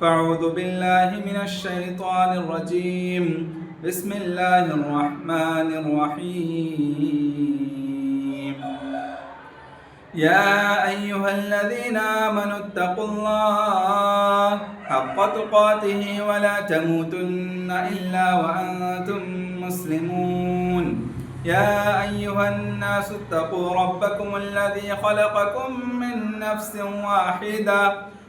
فاعوذ بالله من الشيطان الرجيم. بسم الله الرحمن الرحيم. يا أيها الذين آمنوا اتقوا الله حق تقاته ولا تموتن إلا وأنتم مسلمون. يا أيها الناس اتقوا ربكم الذي خلقكم من نفس واحدة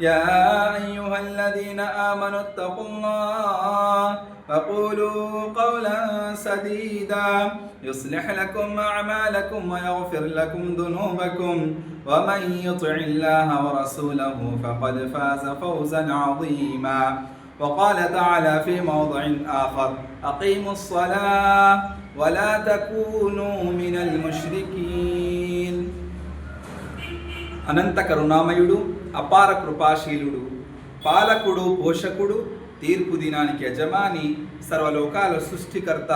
يا أيها الذين آمنوا اتقوا الله فقولوا قولا سديدا يصلح لكم أعمالكم ويغفر لكم ذنوبكم ومن يطع الله ورسوله فقد فاز فوزا عظيما وقال تعالى في موضع آخر أقيموا الصلاة ولا تكونوا من المشركين అనంత కరుణామయుడు అపార కృపాశీలుడు పాలకుడు పోషకుడు తీర్పు దినానికి యజమాని సర్వలోకాల సృష్టికర్త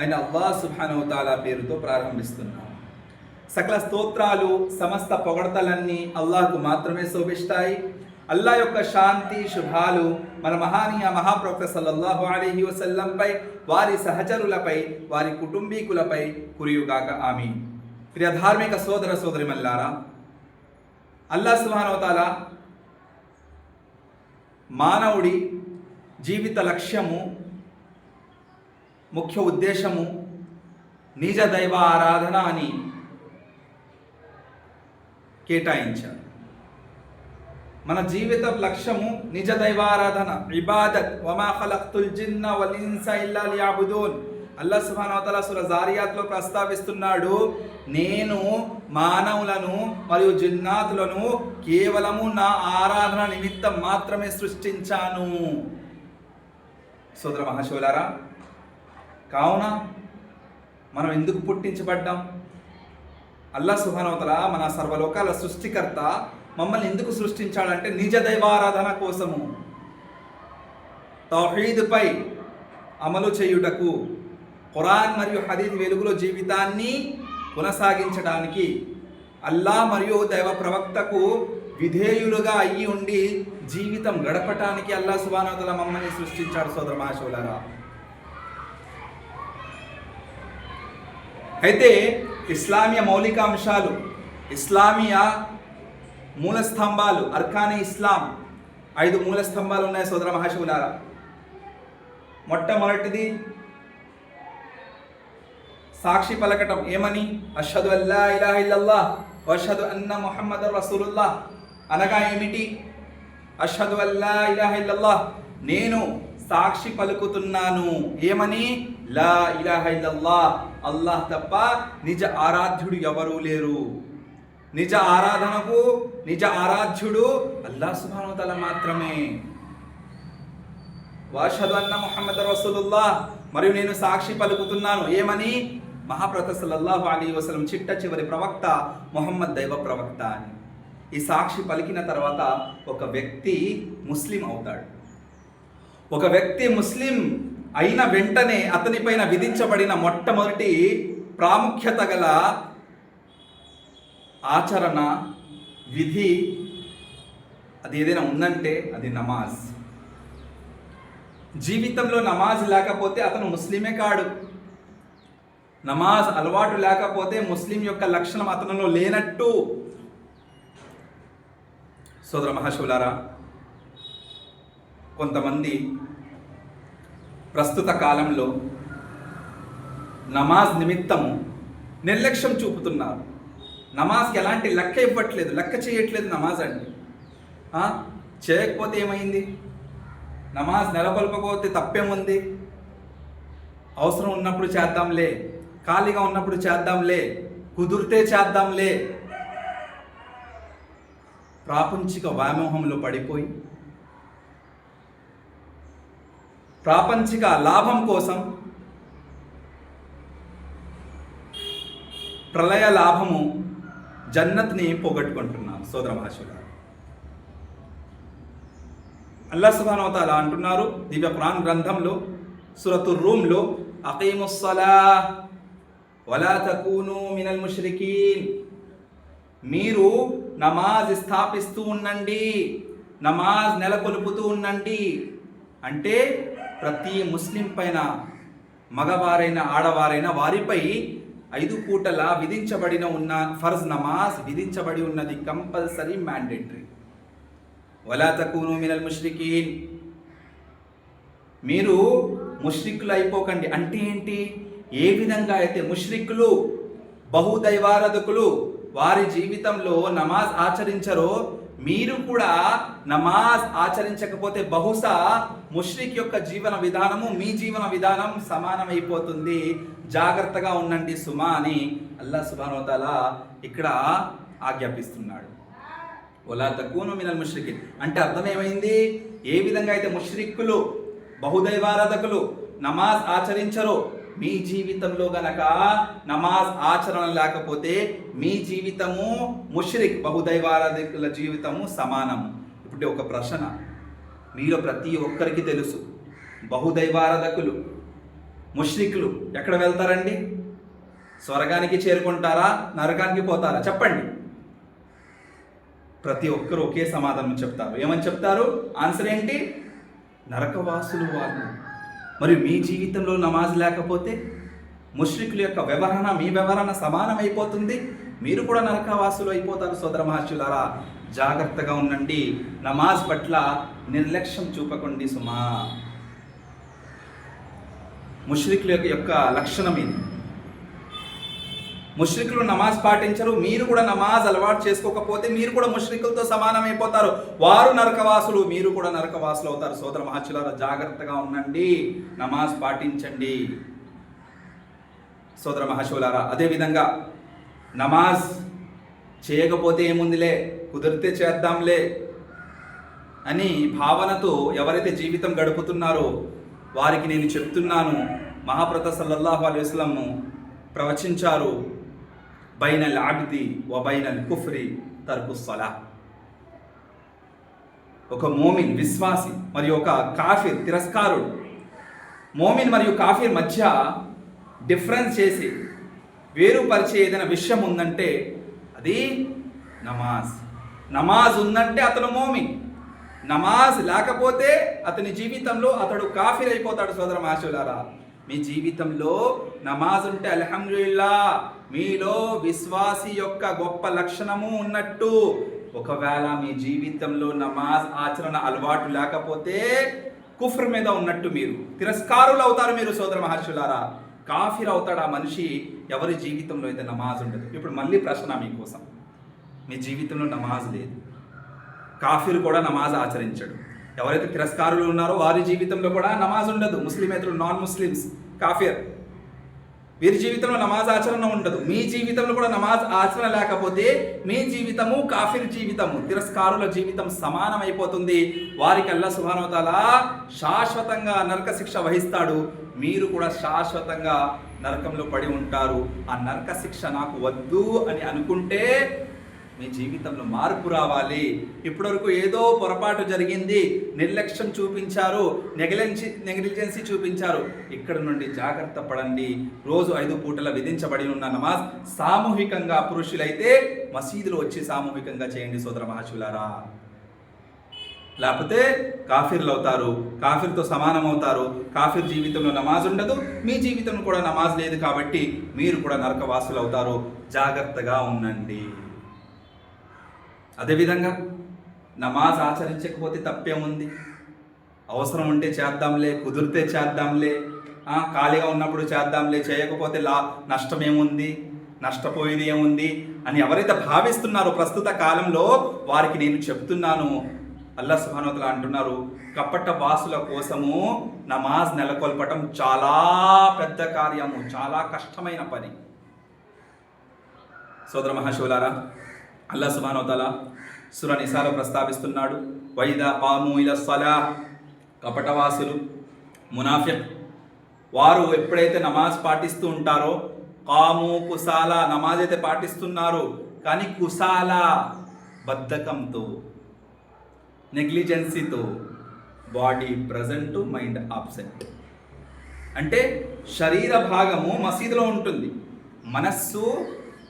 అయిన అల్లా సుభానవతాల పేరుతో ప్రారంభిస్తున్నాం. సకల స్తోత్రాలు సమస్త పొగడతలన్నీ అల్లాహకు మాత్రమే శోభిస్తాయి. అల్లా యొక్క శాంతి శుభాలు మన మహానీయ మహాప్రవక్త సల్లల్లాహు అలీహి వసల్లంపై వారి సహచరులపై వారి కుటుంబీకులపై కురియుగాక. ఆమె ప్రియ ధార్మిక సోదర సోదరిమల్లారా అల్లా సుహానవతాల మానవుడి జీవిత లక్ష్యము ముఖ్య ఉద్దేశము నిజ దైవ ఆరాధన అని కేటాయించారు. మన జీవిత లక్ష్యము నిజ దైవారాధన ఇబాదత్ వమా ఖలక్తుల్ జిన్న వల్ ఇల్లా లియాబుదూన్. అల్లా సుభానవతల సుర జారియాత్లో ప్రస్తావిస్తున్నాడు నేను మానవులను మరియు జిన్నాతులను కేవలము నా ఆరాధన నిమిత్తం మాత్రమే సృష్టించాను. సోదర మహాశివులారా కావున మనం ఎందుకు పుట్టించబడ్డాం? అల్లా సుభానవతల మన సర్వలోకాల సృష్టికర్త మమ్మల్ని ఎందుకు సృష్టించాడంటే నిజ దైవారాధన కోసము. తౌహీద్పై అమలు చేయుటకు ఖురాన్ మరియు హదీద్ వెలుగులో జీవితాన్ని కొనసాగించడానికి అల్లా మరియు దైవ ప్రవక్తకు విధేయులుగా అయ్యి ఉండి జీవితం గడపటానికి అల్లా సుబానవతల మమ్మల్ని సృష్టించాడు సోదర మహాశివులారా. అయితే ఇస్లామీయ మౌలిక అంశాలు ఇస్లామీయ మూల స్తంభాలు అర్కానే ఇస్లాం ఐదు మూల స్తంభాలు ఉన్నాయి సోదర మహాశివులారా. మొట్టమొదటిది సాక్షి పలకటం ఏమని? అషదు అల్లా ఇలాహ ఇల్లల్లా వషదు అన్న మొహమ్మద్ రసూలుల్లా అనగా ఏమిటి? అషదు అల్లా ఇలాహ ఇల్లల్లా నేను సాక్షి పలుకుతున్నాను. ఏమని? లా ఇలాహ ఇల్లల్లా అల్లాహ్ తప్ప నిజ ఆరాధ్యుడు ఎవరూ లేరు. నిజ ఆరాధనకు నిజ ఆరాధ్యుడు అల్లా సుభానుతల మాత్రమే. వాషదు అన్న మొహమ్మద్ రసూలుల్లా మరియు నేను సాక్షి పలుకుతున్నాను. ఏమని? మహాప్రత సల్లల్లాహు అలీ వసలం చిట్ట చివరి ప్రవక్త మొహమ్మద్ దైవ ప్రవక్త అని. ఈ సాక్షి పలికిన తర్వాత ఒక వ్యక్తి ముస్లిం అవుతాడు. ఒక వ్యక్తి ముస్లిం అయిన వెంటనే అతనిపైన విధించబడిన మొట్టమొదటి ప్రాముఖ్యత గల ఆచరణ విధి అది ఏదైనా ఉందంటే అది నమాజ్. జీవితంలో నమాజ్ లేకపోతే అతను ముస్లిమే కాడు. నమాజ్ అలవాటు లేకపోతే ముస్లిం యొక్క లక్షణం అతనిలో లేనట్టు. సోదర మహాశివులారా కొంతమంది ప్రస్తుత కాలంలో నమాజ్ నిమిత్తము నిర్లక్ష్యం చూపుతున్నారు. నమాజ్కి ఎలాంటి లెక్క ఇవ్వట్లేదు లెక్క చేయట్లేదు నమాజ్ అండి. చేయకపోతే ఏమైంది? నమాజ్ నెలకొల్పకపోతే తప్పేముంది? అవసరం ఉన్నప్పుడు చేద్దాంలే. ఖాళీగా ఉన్నప్పుడు చేద్దాంలే కుదిరితే చేద్దాంలే. ప్రాపంచిక వ్యామోహంలో పడిపోయి ప్రాపంచిక లాభం కోసం ప్రళయ లాభము జన్నత్ని పోగొట్టుకుంటున్నాం సోదర భాషలు అల్లా సుబానవతాల అంటున్నారు దివ్య ప్రాణ్ గ్రంథంలో సురతు రూమ్లో అకీముస్సలా వలా తకూను మినల్ ముష్రికీన్. మీరు నమాజ్ స్థాపిస్తూ ఉండండి నమాజ్ నెలకొల్పుతూ ఉండండి. అంటే ప్రతి ముస్లిం పైన మగవారైన ఆడవారైన వారిపై ఐదు పూటల విధించబడిన ఉన్న ఫర్జ్ నమాజ్ విధించబడి ఉన్నది కంపల్సరీ మ్యాండేటరీ. వలా తకూను మినల్ ముష్రికీన్. మీరు ముష్రిక్కులు అయిపోకండి. అంటే ఏంటి? ఏ విధంగా అయితే ముష్రిక్కులు బహుదైవారధకులు వారి జీవితంలో నమాజ్ ఆచరించరో మీరు కూడా నమాజ్ ఆచరించకపోతే బహుశా ముష్రిక్ యొక్క జీవన విధానము మీ జీవన విధానం సమానమైపోతుంది. జాగ్రత్తగా ఉండండి సుమా అని అల్లా సుబానోతాల ఇక్కడ ఆజ్ఞాపిస్తున్నాడు. ఒలా తక్కువను మినల్ ముష్రికి అంటే అర్థం ఏమైంది? ఏ విధంగా అయితే ముష్రిక్కులు బహుదైవారాధకులు నమాజ్ ఆచరించరో మీ జీవితంలో గనక నమాజ్ ఆచరణ లేకపోతే మీ జీవితము ముష్రిక్ బహుదైవారాధికుల జీవితము సమానము. ఇప్పుడు ఒక ప్రశ్న. మీలో ప్రతి ఒక్కరికి తెలుసు. బహుదైవారాధకులు ముష్రికులు ఎక్కడ వెళ్తారండి? స్వర్గానికి చేరుకుంటారా? నరకానికి పోతారా? చెప్పండి. ప్రతి ఒక్కరు ఒకే సమాధానం చెప్తారు. ఏమని చెప్తారు? ఆన్సర్ ఏంటి? నరకవాసులు వాళ్ళు. మరి మీ జీవితంలో నమాజ్ లేకపోతే ముష్రికుల యొక్క వ్యవహరణ మీ వ్యవహరణ సమానమైపోతుంది. మీరు కూడా నరకవాసులు అయిపోతారు సోదర మహర్షులారా. జాగ్రత్తగా ఉండండి. నమాజ్ పట్ల నిర్లక్ష్యం చూపకండి సుమా. ముష్రికుల యొక్క- యొక్క లక్షణం ఇది. ముష్రికులు నమాజ్ పాటించరు మీరు కూడా నమాజ్ అలవాటు చేసుకోకపోతే మీరు కూడా ముష్రికులతో సమానమైపోతారు వారు నరకవాసులు మీరు కూడా నరకవాసులు అవుతారు. సోదర మహర్షులారా జాగ్రత్తగా ఉండండి. నమాజ్ పాటించండి. సోదర మహర్షులారా అదేవిధంగా నమాజ్ చేయకపోతే ఏముందిలే? కుదిరితే చేద్దాంలే అని భావనతో ఎవరైతే జీవితం గడుపుతున్నారో వారికి నేను చెప్తున్నాను. మహాప్రత సల్లల్లాహు అలైహి ప్రవచించారు. బైనల్ ఆబ్ది వ బైనల్ కుఫ్రి తర్కు సలా ఒక మోమిన్ విశ్వాసి మరియు ఒక కాఫీర్ తిరస్కారుడు. మోమిన్ మరియు కాఫీర్ మధ్య డిఫరెన్స్ చేసి వేరుపరిచే ఏదైనా విషయం ఉందంటే అది నమాజ్. నమాజ్ ఉందంటే అతను మోమిన్. నమాజ్ లేకపోతే అతని జీవితంలో అతడు కాఫీర్ అయిపోతాడు సోదర మాషులారా మీ జీవితంలో నమాజ్ ఉంటే అల్హమ్దుల్లా మీలో విశ్వాసి యొక్క గొప్ప లక్షణము ఉన్నట్టు. ఒకవేళ మీ జీవితంలో నమాజ్ ఆచరణ అలవాటు లేకపోతే కుఫ్ర్ మీద ఉన్నట్టు మీరు తిరస్కారులు అవుతారు మీరు సోదర మహర్షులారా. కాఫీర్ అవుతాడు ఆ మనిషి ఎవరి జీవితంలో అయితే నమాజ్ ఉండదు. ఇప్పుడు మళ్ళీ ప్రశ్న మీకోసం. మీ జీవితంలో నమాజ్ లేదు. కాఫీర్ కూడా నమాజ్ ఆచరించడు. ఎవరైతే తిరస్కారులు ఉన్నారో వారి జీవితంలో కూడా నమాజ్ ఉండదు. ముస్లిమేతరులు నాన్ ముస్లిమ్స్ కాఫియర్ వీరి జీవితంలో నమాజ్ ఆచరణ ఉండదు. మీ జీవితంలో కూడా నమాజ్ ఆచరణ లేకపోతే మీ జీవితము కాఫీర్ జీవితము తిరస్కారుల జీవితం సమానమైపోతుంది. వారికి అల్లా సుభానవతాల శాశ్వతంగా నరక శిక్ష వహిస్తాడు. మీరు కూడా శాశ్వతంగా నరకంలో పడి ఉంటారు. ఆ నరక శిక్ష నాకు వద్దు అని అనుకుంటే మీ జీవితంలో మార్పు రావాలి. ఇప్పటివరకు ఏదో పొరపాటు జరిగింది నిర్లక్ష్యం చూపించారు నెగ్లెన్సి నెగ్లిజెన్సీ చూపించారు. ఇక్కడ నుండి జాగ్రత్త పడండి. రోజు ఐదు పూటల విధించబడి ఉన్న నమాజ్ సామూహికంగా పురుషులైతే మసీదులో వచ్చి సామూహికంగా చేయండి సోదర మహాశులారా లేకపోతే కాఫీర్లు అవుతారు కాఫీర్తో సమానం అవుతారు. కాఫీర్ జీవితంలో నమాజ్ ఉండదు మీ జీవితంలో కూడా నమాజ్ లేదు కాబట్టి మీరు కూడా నరకవాసులు అవుతారు. జాగ్రత్తగా ఉండండి. అదేవిధంగా నమాజ్ ఆచరించకపోతే తప్పేముంది? అవసరం ఉంటే చేద్దాంలే కుదిరితే చేద్దాంలే ఖాళీగా ఉన్నప్పుడు చేద్దాంలే చేయకపోతే లా నష్టం ఏముంది నష్టపోయేది ఏముంది అని ఎవరైతే భావిస్తున్నారో ప్రస్తుత కాలంలో వారికి నేను చెప్తున్నాను. అల్లా సుభానోతల అంటున్నారు కపట వాసుల కోసము నమాజ్ నెలకొల్పటం చాలా పెద్ద కార్యము చాలా కష్టమైన పని. సోదర మహాశివులారా అల్లా సుబానోతల సుర నిసాలో ప్రస్తావిస్తున్నాడు వైద పాము ఇలా సలా కపటవాసులు మునాఫిక్ వారు ఎప్పుడైతే నమాజ్ పాటిస్తూ ఉంటారో కాము కుసాల నమాజ్ అయితే పాటిస్తున్నారు కానీ కుసాల బద్ధకంతో నెగ్లిజెన్సీతో బాడీ ప్రజెంట్ మైండ్ ఆబ్సెంట్ అంటే శరీర భాగము మసీదులో ఉంటుంది మనస్సు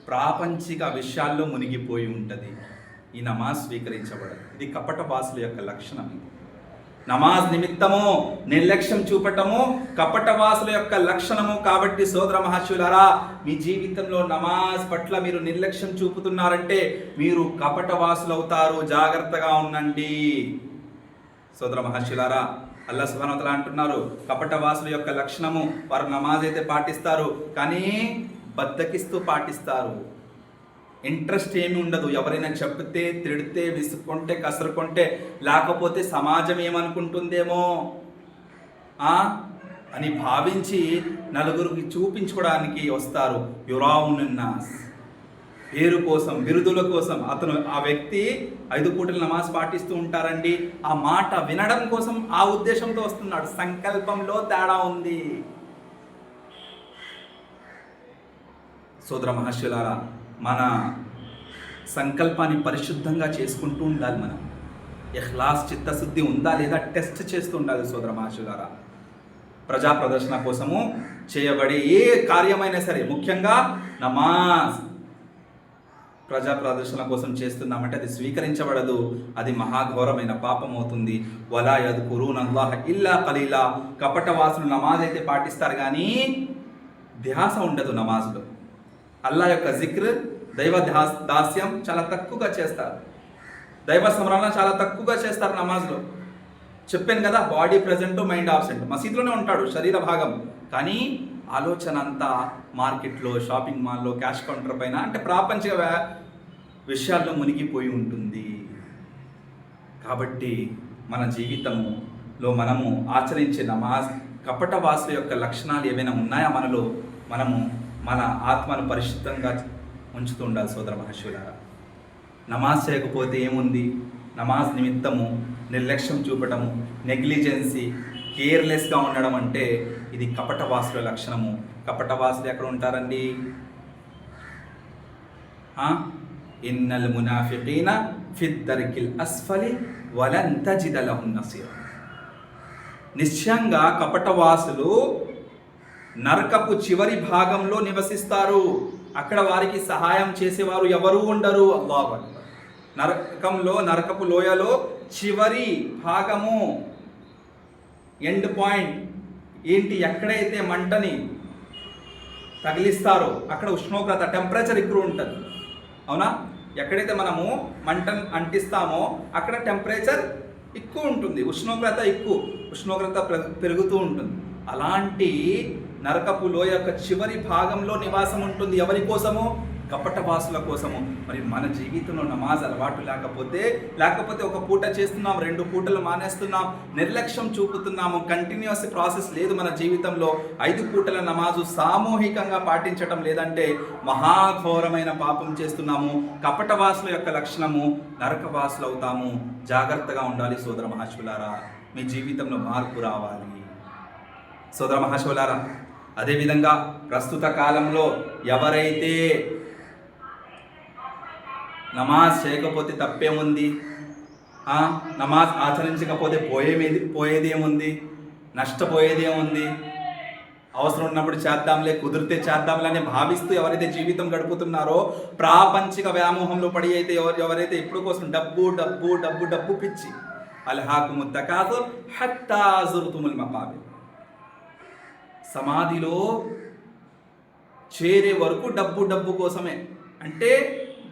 ప్రాపంచిక విషయాల్లో మునిగిపోయి ఉంటుంది. ఈ నమాజ్ స్వీకరించబడదు. ఇది కపట వాసుల యొక్క లక్షణం ఇది. నమాజ్ నిమిత్తము నిర్లక్ష్యం చూపటము కపటవాసుల యొక్క లక్షణము కాబట్టి సోదర మహాశివులారా మీ జీవితంలో నమాజ్ పట్ల మీరు నిర్లక్ష్యం చూపుతున్నారంటే మీరు కపటవాసులు అవుతారు జాగ్రత్తగా ఉండండి. సోదర మహర్షులారా అల్లా సుభానతల అంటున్నారు. కపట వాసుల యొక్క లక్షణము వారు నమాజ్ అయితే పాటిస్తారు. కానీ బద్దకిస్తూ పాటిస్తారు. ఇంట్రెస్ట్ ఏమి ఉండదు. ఎవరైనా చెప్తే తిడితే విసుక్కుంటే కసరుకుంటే లేకపోతే సమాజం ఏమనుకుంటుందేమో? ఆ? అని భావించి నలుగురికి చూపించుకోవడానికి వస్తారు. యురావునున్నాస్. పేరు కోసం బిరుదుల కోసం అతను ఆ వ్యక్తి ఐదు పూటల నమాజ్ పాటిస్తూ ఉంటారండి. ఆ మాట వినడం కోసం ఆ ఉద్దేశంతో వస్తున్నాడు. సంకల్పంలో తేడా ఉంది. సోదర మహర్షులారా మన సంకల్పాన్ని పరిశుద్ధంగా చేసుకుంటూ ఉండాలి మనం. ఎహ్లాస్ చిత్తశుద్ధి ఉందా లేదా టెస్ట్ చేస్తూ ఉండాలి సోదర మహర్షులారా. ప్రజా ప్రదర్శన కోసము చేయబడే ఏ కార్యమైనా సరే ముఖ్యంగా నమాజ్ ప్రజా ప్రదర్శన కోసం చేస్తున్నామంటే అది స్వీకరించబడదు అది మహాఘోరమైన పాపం అవుతుంది. వలా యద్కురూన్ అల్లాహ్ ఇల్లా కలీలా కపటవాసులు నమాజ్ అయితే పాటిస్తారు కానీ ధ్యాస ఉండదు నమాజ్లో. అల్లా యొక్క జిక్ర్ దైవ దాస్ దాస్యం చాలా తక్కువగా చేస్తారు. దైవ స్మరణ చాలా తక్కువగా చేస్తారు నమాజ్లో. చెప్పాను కదా బాడీ ప్రజెంట్ మైండ్ ఆబ్సెంట్. మసీదులోనే ఉంటాడు శరీర భాగం. కానీ ఆలోచన అంతా మార్కెట్లో షాపింగ్ మాల్లో క్యాష్ కౌంటర్ పైన అంటే ప్రాపంచిక విషయాల్లో మునిగిపోయి ఉంటుంది. కాబట్టి మన జీవితంలో మనము ఆచరించే నమాజ్ కపట వాసు యొక్క లక్షణాలు ఏవైనా ఉన్నాయా మనలో? మనము మన ఆత్మను పరిశుద్ధంగా ఉంచుతూ ఉండాలి సోదర మహర్షులారా. నమాజ్ చేయకపోతే ఏముంది? నమాజ్ నిమిత్తము నిర్లక్ష్యం చూపటము నెగ్లిజెన్సీ కేర్లెస్గా ఉండడం అంటే ఇది కపటవాసుల లక్షణము. కపటవాసులు ఎక్కడ ఉంటారండి? ఇన్నల్ మునాఫికీన ఫిద్దర్కిల్ అస్ఫలి వలంత తజిద ఉన్న నిశ్చయంగా కపటవాసులు నరకపు చివరి భాగంలో నివసిస్తారు. అక్కడ వారికి సహాయం చేసేవారు ఎవరు ఉండరు? అల్లాహ్ నరకంలో నరకపు లోయలో చివరి భాగము. End point. ఏంటి? ఎక్కడైతే మంటని తగిలిస్తారో అక్కడ ఉష్ణోగ్రత టెంపరేచర్ ఎక్కువ ఉంటుంది. అవునా? ఎక్కడైతే మనము మంటను అంటిస్తామో అక్కడ టెంపరేచర్ ఎక్కువ ఉంటుంది. ఉష్ణోగ్రత ఎక్కువ. ఉష్ణోగ్రత పెరుగుతూ ఉంటుంది. అలాంటి నరకపు లోయ యొక్క చివరి భాగంలో నివాసం ఉంటుంది. ఎవరి కోసము? కపటవాసుల కోసము. మరి మన జీవితంలో నమాజ్ అలవాటు లేకపోతే లేకపోతే ఒక పూట చేస్తున్నాం రెండు పూటలు మానేస్తున్నాం నిర్లక్ష్యం చూపుతున్నాము కంటిన్యూస్ ప్రాసెస్ లేదు మన జీవితంలో. ఐదు పూటల నమాజు సామూహికంగా పాటించటం లేదంటే మహాఘోరమైన పాపం చేస్తున్నాము. కపటవాసుల యొక్క లక్షణము నరకవాసులు అవుతాము జాగ్రత్తగా ఉండాలి సోదర మహాశులారా మీ జీవితంలో మార్పు రావాలి. సోదర మహాశివులారా అదేవిధంగా ప్రస్తుత కాలంలో ఎవరైతే నమాజ్ చేయకపోతే తప్పేముంది? నమాజ్ ఆచరించకపోతే పోయేది పోయేదేముంది? నష్టపోయేదేముంది? అవసరం ఉన్నప్పుడు చేద్దాంలే కుదిరితే చేద్దాంలే అని భావిస్తూ ఎవరైతే జీవితం గడుపుతున్నారో ప్రాపంచిక వ్యామోహంలో పడి అయితే ఎవరు ఎవరైతే ఇప్పుడు కోసం డబ్బు డబ్బు డబ్బు డబ్బు పిచ్చి అల్హాకుము తకాతుర్ హత్తాజురుతుముల్ మా మకాబిర్. సమాధిలో చేరే వరకు డబ్బు డబ్బు కోసమే. అంటే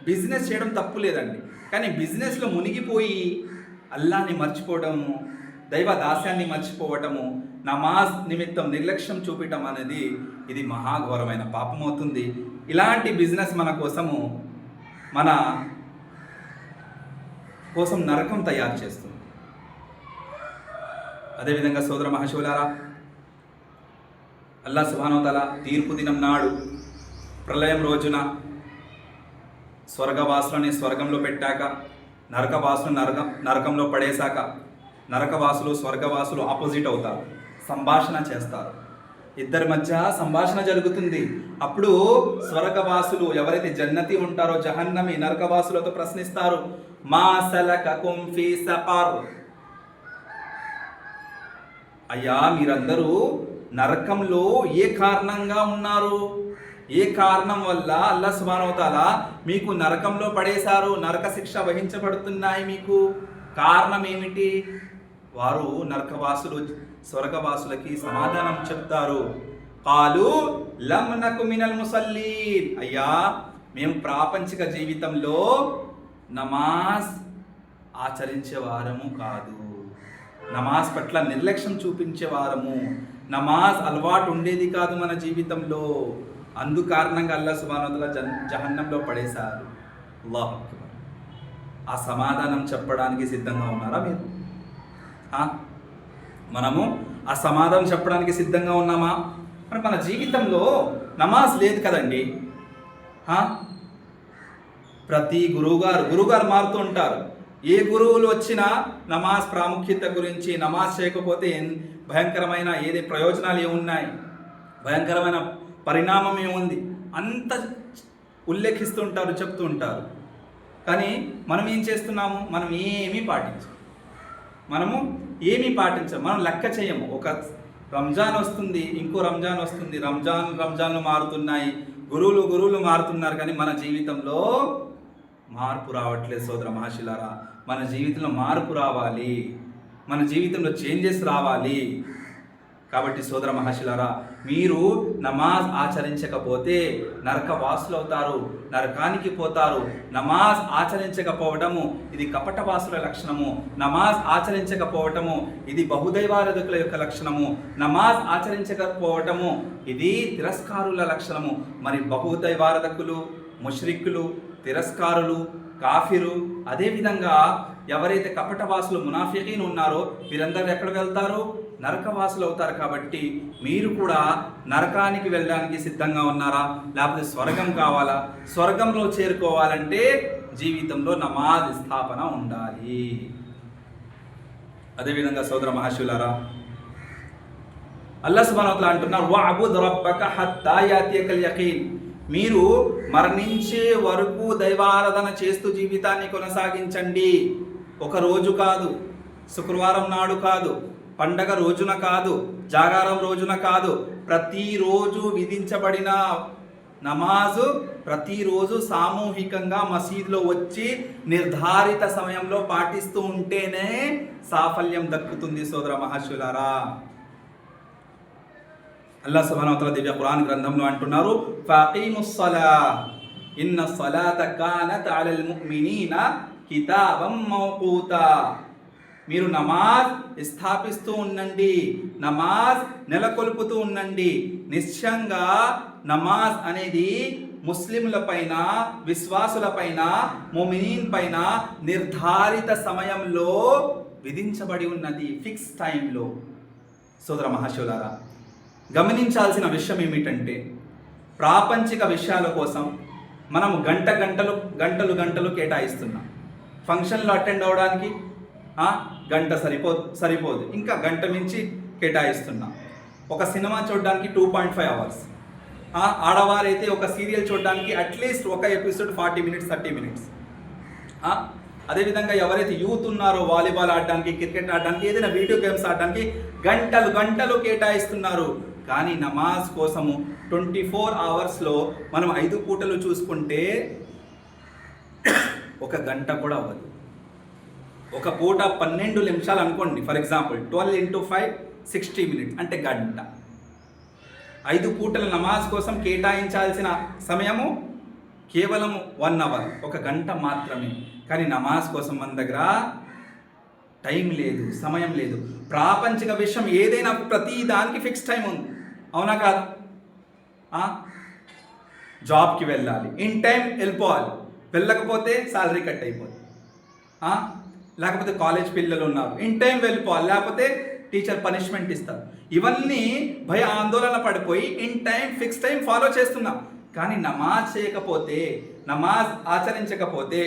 బిజినెస్ చేయడం తప్పు లేదండి. కానీ బిజినెస్లో మునిగిపోయి అల్లాన్ని మర్చిపోవడము దైవ దాస్యాన్ని మర్చిపోవటము నమాజ్ నిమిత్తం నిర్లక్ష్యం చూపించడం అనేది ఇది మహాఘోరమైన పాపం అవుతుంది. ఇలాంటి బిజినెస్ మన కోసము మన కోసం నరకం తయారు చేస్తుంది. అదేవిధంగా సోదర మహాశివులారా అల్లా సుభానోతల తీర్పు దినం నాడు ప్రళయం రోజున స్వర్గవాసులని స్వర్గంలో పెట్టాక నరకవాసులు నరక నరకంలో పడేశాక నరకవాసులు స్వర్గవాసులు ఆపోజిట్ అవుతారు సంభాషణ చేస్తారు. ఇద్దరి మధ్య సంభాషణ జరుగుతుంది. అప్పుడు స్వర్గవాసులు ఎవరైతే జన్నతి ఉంటారో జహన్నమి నరకవాసులతో ప్రశ్నిస్తారు మా సలకకుం ఫీ సపర్ అయ్యా మీరందరూ నరకంలో ఏ కారణంగా ఉన్నారు? ఏ కారణం వల్ల అల్లా సుబానవతాల మీకు నరకంలో పడేశారు? నరక శిక్ష వహించబడుతున్నాయి మీకు. కారణం ఏమిటి? వారు నరకవాసులు స్వర్గవాసులకి సమాధానం చెప్తారు. కాలు లమ్నకు మినల్ ముసల్లీన్. అయ్యా మేము ప్రాపంచిక జీవితంలో నమాజ్ ఆచరించే వారము కాదు. నమాజ్ పట్ల నిర్లక్ష్యం చూపించే వారము నమాజ్ అలవాటు ఉండేది కాదు మన జీవితంలో. అందు కారణంగా అల్లా సుబానతుల జన్ జహన్నంలో పడేశారు. అల్లాహ్ ఆ సమాధానం చెప్పడానికి సిద్ధంగా ఉన్నారా మీరు? మనము ఆ సమాధానం చెప్పడానికి సిద్ధంగా ఉన్నామా? మరి మన జీవితంలో నమాజ్ లేదు కదండి. ప్రతి గురువుగారు గురువుగారు మారుతూ ఉంటారు. ఏ గురువులు వచ్చినా నమాజ్ ప్రాముఖ్యత గురించి నమాజ్ చేయకపోతే భయంకరమైన ఏది ప్రయోజనాలు ఏమున్నాయి? భయంకరమైన పరిణామం ఏముంది? అంత ఉల్లేఖిస్తుంటారు చెప్తుంటారు. చెప్తూ ఉంటారు కానీ మనం ఏం చేస్తున్నాము? మనం ఏమీ పాటించం మనము ఏమీ పాటించం మనం లెక్క చేయము. ఒక రంజాన్ వస్తుంది ఇంకో రంజాన్ వస్తుంది. రంజాన్ రంజాన్లు మారుతున్నాయి. గురువులు గురువులు మారుతున్నారు. కానీ మన జీవితంలో మార్పు రావట్లేదు సోదర మహాశిలారా మన జీవితంలో మార్పు రావాలి. మన జీవితంలో చేంజెస్ రావాలి. కాబట్టి సోదర మహర్షులారా మీరు నమాజ్ ఆచరించకపోతే నరక వాసులు అవుతారు నరకానికి పోతారు. నమాజ్ ఆచరించకపోవటము ఇది కపట వాసుల లక్షణము. నమాజ్ ఆచరించకపోవటము ఇది బహుదైవారధకుల యొక్క లక్షణము. నమాజ్ ఆచరించకపోవటము ఇది తిరస్కారుల లక్షణము. మరి బహుదైవారధకులు ముష్రిక్కులు తిరస్కారులు కాఫిరు అదేవిధంగా ఎవరైతే కపటవాసులు మునాఫికీన్ ఉన్నారో వీరందరూ ఎక్కడ వెళ్తారు? నరకవాసులు అవుతారు కాబట్టి మీరు కూడా నరకానికి వెళ్ళడానికి సిద్ధంగా ఉన్నారా? లేకపోతే స్వర్గం కావాలా? స్వర్గంలో చేరుకోవాలంటే జీవితంలో నమాజ్ స్థాపన ఉండాలి. అదేవిధంగా సోదర మహాశివులారా అల్లా సుబానోత్లా అంటున్నారు వఅబుద్ రబ్బక హత్తా యకీన్ మీరు మరణించే వరకు దైవారాధన చేస్తూ జీవితాన్ని కొనసాగించండి. ఒక రోజు కాదు శుక్రవారం నాడు కాదు పండగ రోజున కాదు జాగారం రోజున కాదు ప్రతిరోజు విధించబడిన నమాజు ప్రతిరోజు సామూహికంగా మసీదులో వచ్చి నిర్ధారిత సమయంలో పాటిస్తూ ఉంటేనే సాఫల్యం దక్కుతుంది సోదర మహర్షులారా అల్లా సుబ్హానహు దివ్య పురాణ గ్రంథంలో అంటున్నారు ఇన్న సలాత కానత్ అలల్ ముഅ్మినీన కితాబం మౌకూత. మీరు నమాజ్ స్థాపిస్తూ ఉండండి నమాజ్ నెలకొల్పుతూ ఉండండి. నిశ్చయంగా నమాజ్ అనేది ముస్లింల పైన విశ్వాసుల పైన మొమినీన్ పైన నిర్ధారిత సమయంలో విధించబడి ఉన్నది ఫిక్స్ టైంలో. సోదర మహాశివులారా గమనించాల్సిన విషయం ఏమిటంటే ప్రాపంచిక విషయాల కోసం మనం గంట గంటలు గంటలు గంటలు కేటాయిస్తున్నాం. ఫంక్షన్లు అటెండ్ అవ్వడానికి గంట సరిపో సరిపోదు. ఇంకా గంట మించి కేటాయిస్తున్నాం. ఒక సినిమా చూడడానికి టూ పాయింట్ ఫైవ్ అవర్స్. ఆడవారైతే ఒక సీరియల్ చూడడానికి అట్లీస్ట్ ఒక episode forty minutes thirty minutes. అదేవిధంగా ఎవరైతే యూత్ ఉన్నారో వాలీబాల్ ఆడడానికి క్రికెట్ ఆడడానికి ఏదైనా వీడియో గేమ్స్ ఆడడానికి గంటలు గంటలు కేటాయిస్తున్నారు. కానీ నమాజ్ కోసము ట్వంటీ ఫోర్ అవర్స్లో మనం ఐదు పూటలు చూసుకుంటే ఒక గంట కూడా అవ్వదు. ఒక పూట పన్నెండు నిమిషాలు అనుకోండి for example twelve into five sixty minutes అంటే గంట. ఐదు పూటల నమాజ్ కోసం కేటాయించాల్సిన సమయము కేవలం వన్ అవర్ ఒక గంట మాత్రమే. కానీ నమాజ్ కోసం మన దగ్గర టైం లేదు సమయం లేదు. ప్రాపంచిక విషయం ఏదైనా ప్రతి దానికి ఫిక్స్ టైం ఉంది. అవునా కాదా? జాబ్కి వెళ్ళాలి. ఇన్ టైం వెళ్ళిపోవాలి. వెళ్ళకపోతే శాలరీ కట్ అయిపోతుంది లేకపోతే కాలేజ్ పిల్లలు ఉన్నారు. ఇన్ టైం వెళ్ళిపోవాలి. లేకపోతే టీచర్ పనిష్మెంట్ ఇస్తారు. ఇవన్నీ భయ ఆందోళన పడిపోయి in time fix time follow చేస్తున్నాం. కానీ నమాజ్ చేయకపోతే నమాజ్ ఆచరించకపోతే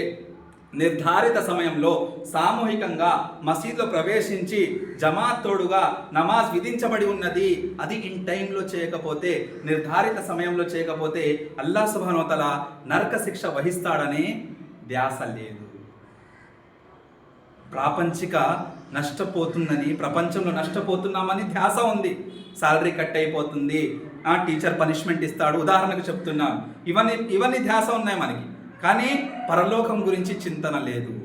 నిర్ధారిత సమయంలో సామూహికంగా మసీద్లో ప్రవేశించి జమాతోడుగా నమాజ్ విధించబడి ఉన్నది. అది ఇన్ టైంలో చేయకపోతే నిర్ధారిత సమయంలో చేయకపోతే అల్లా సుభానోతల నరక శిక్ష వహిస్తాడనే ధ్యాస లేదు. ప్రాపంచిక నష్టపోతుందని ప్రపంచంలో నష్టపోతున్నామని ధ్యాస ఉంది. శాలరీ కట్ అయిపోతుంది. ఆ టీచర్ పనిష్మెంట్ ఇస్తాడు. ఉదాహరణకు చెప్తున్నాను. ఇవన్నీ ఇవన్నీ ధ్యాస ఉన్నాయి మనకి. కానీ పరలోకం గురించి చింతన లేదు.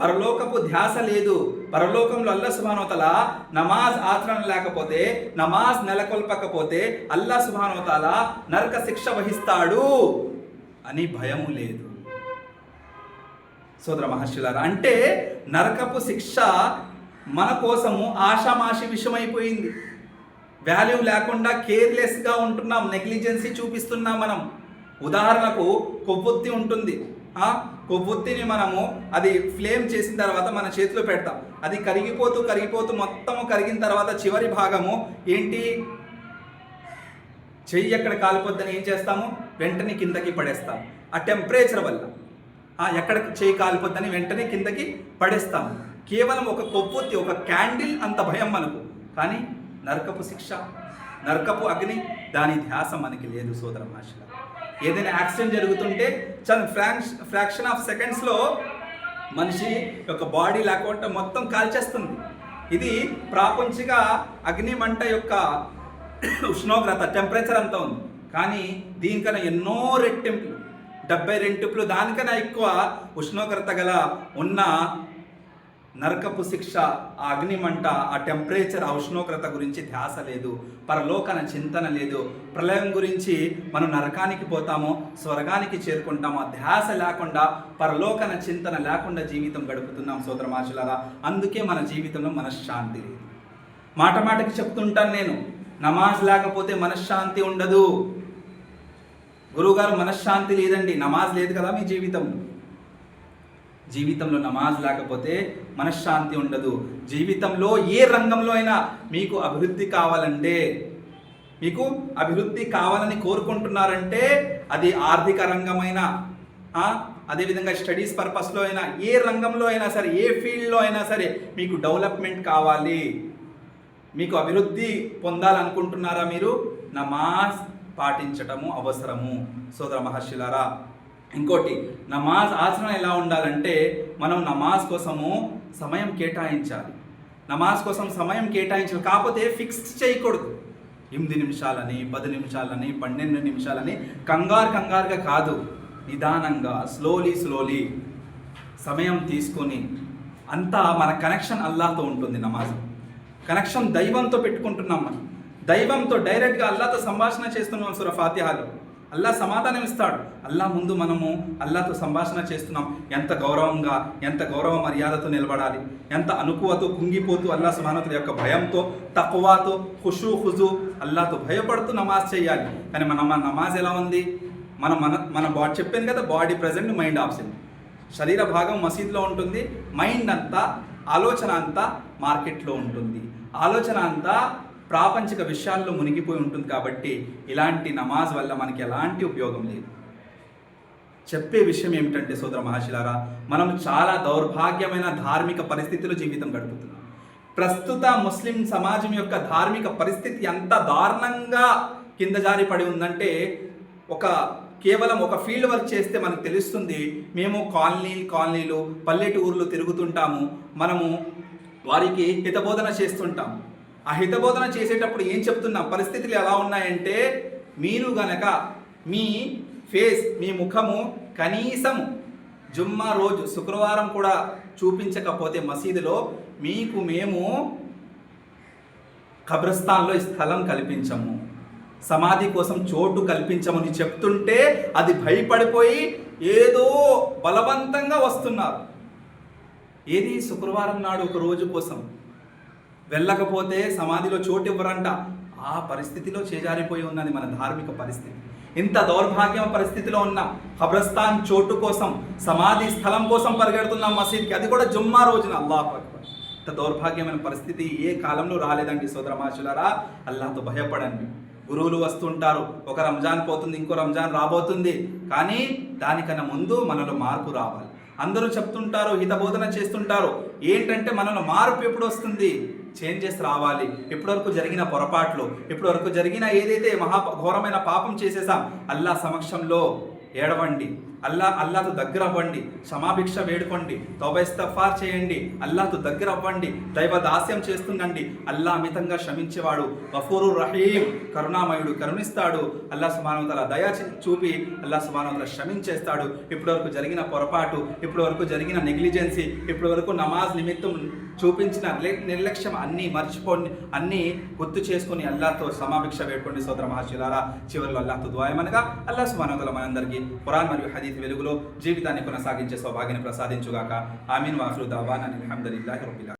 పరలోకపు ధ్యాస లేదు. పరలోకంలో అల్లా సుభానోతల నమాజ్ ఆచరణ లేకపోతే నమాజ్ నెలకొల్పకపోతే అల్లా సుభానోతల నరక శిక్ష వహిస్తాడు అని భయము లేదు. సోదర మహర్షులారా అంటే నరకపు శిక్ష మన కోసము ఆషామాషి విషయమైపోయింది వాల్యూ లేకుండా కేర్లెస్గా ఉంటున్నాం. నెగ్లిజెన్సీ చూపిస్తున్నాం మనం. ఉదాహరణకు కొవ్వొత్తి ఉంటుంది. ఆ కొవ్వొత్తిని మనము అది ఫ్లేమ్ చేసిన తర్వాత మన చేతిలో పెడతాం. అది కరిగిపోతూ కరిగిపోతూ మొత్తము కరిగిన తర్వాత చివరి భాగము ఏంటి? చెయ్యి ఎక్కడ కాలిపోద్దని ఏం చేస్తాము? వెంటనే కిందకి పడేస్తాం ఆ టెంపరేచర్ వల్ల. ఎక్కడ చేయి కాలిపోద్దని వెంటనే కిందకి పడేస్తాము. కేవలం ఒక కొవ్వొత్తి ఒక క్యాండిల్ అంత భయం మనకు. కానీ నరకపు శిక్ష నరకపు అగ్ని దాని ధ్యాస మనకి లేదు సోదర భాషలో ఏదైనా యాక్సిడెంట్ జరుగుతుంటే చాలా ఫ్రాక్షన్ ఫ్రాక్షన్ ఆఫ్ సెకండ్స్లో మనిషి యొక్క బాడీ లేకుండా మొత్తం కాల్చేస్తుంది. ఇది ప్రాపంచిక అగ్ని మంట యొక్క ఉష్ణోగ్రత టెంపరేచర్ అంతా ఉంది. కానీ దీనికన్నా ఎన్నో రెట్టింపులు డెబ్బై రెంటింపులు దానికన్నా ఎక్కువ ఉష్ణోగ్రత గల ఉన్న నరకపు శిక్ష ఆ అగ్నిమంట ఆ టెంపరేచర్ ఆ ఉష్ణోగ్రత గురించి ధ్యాస లేదు పరలోకన చింతన లేదు. ప్రళయం గురించి మనం నరకానికి పోతామో స్వర్గానికి చేరుకుంటామో ధ్యాస లేకుండా పరలోకన చింతన లేకుండా జీవితం గడుపుతున్నాం సోదరమాచులారా అందుకే మన జీవితంలో మనశ్శాంతి లేదు. మాట మాటకి చెప్తుంటాను నేను నమాజ్ లేకపోతే మనశ్శాంతి ఉండదు. గురువుగారు మనశ్శాంతి లేదండి నమాజ్ లేదు కదా మీ జీవితంలో జీవితంలో నమాజ్ లేకపోతే మనశ్శాంతి ఉండదు. జీవితంలో ఏ రంగంలో అయినా మీకు అభివృద్ధి కావాలంటే మీకు అభివృద్ధి కావాలని కోరుకుంటున్నారంటే అది ఆర్థిక రంగమైన అదేవిధంగా స్టడీస్ పర్పస్లో అయినా ఏ రంగంలో అయినా సరే ఏ ఫీల్డ్లో అయినా సరే మీకు డెవలప్మెంట్ కావాలి. మీకు అభివృద్ధి పొందాలనుకుంటున్నారా మీరు? నమాజ్ పాటించటము అవసరము. సోదర మహర్షిలారా ఇంకోటి నమాజ్ ఆచరణ ఎలా ఉండాలంటే మనం నమాజ్ కోసము సమయం కేటాయించాలి. నమాజ్ కోసం సమయం కేటాయించాలి కాకపోతే ఫిక్స్ చేయకూడదు. ఎనిమిది నిమిషాలని పది నిమిషాలని పన్నెండు నిమిషాలని కంగారు కంగారుగా కాదు నిదానంగా స్లోలీ స్లోలీ సమయం తీసుకొని అంతా మన కనెక్షన్ అల్లాతో ఉంటుంది నమాజ్. కనెక్షన్ దైవంతో పెట్టుకుంటున్నాం మనం. దైవంతో డైరెక్ట్గా అల్లాతో సంభాషణ చేస్తున్నాం సుర ఫాతిహాలో. అల్లా సమాధానం ఇస్తాడు. అల్లా ముందు మనము అల్లాతో సంభాషణ చేస్తున్నాం. ఎంత గౌరవంగా ఎంత గౌరవ మర్యాదతో నిలబడాలి. ఎంత అనుకువతో కుంగిపోతూ అల్లా సుమానతుల యొక్క భయంతో తక్కువతో హుషు హుజు అల్లాతో భయపడుతూ నమాజ్ చేయాలి. కానీ మన మన నమాజ్ ఎలా ఉంది? మన మన మన బాడీ చెప్పాను కదా బాడీ ప్రజెంట్ మైండ్ ఆబ్సెంట్. శరీర భాగం మసీద్లో ఉంటుంది. మైండ్ అంతా ఆలోచన అంతా మార్కెట్లో ఉంటుంది. ఆలోచన అంతా ప్రాపంచిక విషయాల్లో మునిగిపోయి ఉంటుంది కాబట్టి ఇలాంటి నమాజ్ వల్ల మనకి ఎలాంటి ఉపయోగం లేదు. చెప్పే విషయం ఏమిటంటే సోదర మహాశిలారా మనం చాలా దౌర్భాగ్యమైన ధార్మిక పరిస్థితిలో జీవితం గడుపుతున్నాం. ప్రస్తుత ముస్లిం సమాజం యొక్క ధార్మిక పరిస్థితి ఎంత దారుణంగా కింద జారి పడి ఉందంటే ఒక కేవలం ఒక ఫీల్డ్ వర్క్ చేస్తే మనకు తెలుస్తుంది మేము కాలనీ కాలనీలు పల్లెటూర్లు తిరుగుతుంటాము మనము వారికి హితబోధన చేస్తుంటాం ఆ హితబోధన చేసేటప్పుడు ఏం చెప్తున్నాం? పరిస్థితులు ఎలా ఉన్నాయంటే మీరు గనక మీ ఫేస్ మీ ముఖము కనీసం జుమ్మా రోజు శుక్రవారం కూడా చూపించకపోతే మసీదులో మీకు మేము కబ్రస్థాన్లో ఈ స్థలం కల్పించము. సమాధి కోసం చోటు కల్పించమని చెప్తుంటే అది భయపడిపోయి ఏదో బలవంతంగా వస్తున్నారు. ఏది? శుక్రవారం నాడు ఒక రోజు కోసం. వెళ్ళకపోతే సమాధిలో చోటు ఇవ్వరంట ఆ పరిస్థితిలో చేజారిపోయి ఉన్నది మన ధార్మిక పరిస్థితి. ఇంత దౌర్భాగ్యం పరిస్థితిలో ఉన్న హబ్రస్థాన్ చోటు కోసం సమాధి స్థలం కోసం పరిగెడుతున్నాం మసీద్కి అది కూడా జుమ్మా రోజున. అల్లాహ్ అక్బర్. ఇంత దౌర్భాగ్యమైన పరిస్థితి ఏ కాలంలో రాలేదండి సోదరమాషులారా అల్లాహతో భయపడండి. గురువులు వస్తుంటారు. ఒక రంజాన్ పోతుంది ఇంకో రంజాన్ రాబోతుంది. కానీ దానికన్నా ముందు మనలో మార్పు రావాలి. అందరూ చెప్తుంటారు హితబోధన చేస్తుంటారు. ఏంటంటే మనలో మార్పు ఎప్పుడు వస్తుంది? చేంజెస్ రావాలి. ఇప్పటివరకు జరిగిన పొరపాట్లు ఇప్పటివరకు జరిగిన ఏదైతే మహా ఘోరమైన పాపం చేసేసాం అల్లా సమక్షంలో ఏడవండి. అల్లా అల్లాతో దగ్గర అవ్వండి క్షమాభిక్ష వేడుకోండి తౌబైస్తఫార్ చేయండి అల్లాతో దగ్గర అవ్వండి దైవ దాస్యం చేస్తుండండి. అల్లా అమితంగా క్షమించేవాడు గఫూరు రహీం కరుణామయుడు కరుణిస్తాడు. అల్లా సుమానవతల దయా చూపి అల్లా సుమానవతల క్షమించేస్తాడు. ఇప్పటివరకు జరిగిన పొరపాటు ఇప్పటివరకు జరిగిన నెగ్లిజెన్సీ ఇప్పటివరకు నమాజ్ నిమిత్తం చూపించిన నిర్లక్ష్యం అన్నీ మర్చిపోండి అన్నీ గుర్తు చేసుకుని అల్లాతో సమాభిక్ష వేడుకోండి సోదర మహాశిలారా. చివరిలో అల్లాతో ద్వాయమనగా అల్లా సుమానవతల మనందరికీ ఖురాన్ మరియు హదీత్ వెలుగులో జీవితాన్ని కొనసాగించే సౌభాగ్యాన్ని ప్రసాదించుగాక. ఆమీన్. వాఫరు దావాన్. అని అల్హమ్దులిల్లాహి రబ్బిల్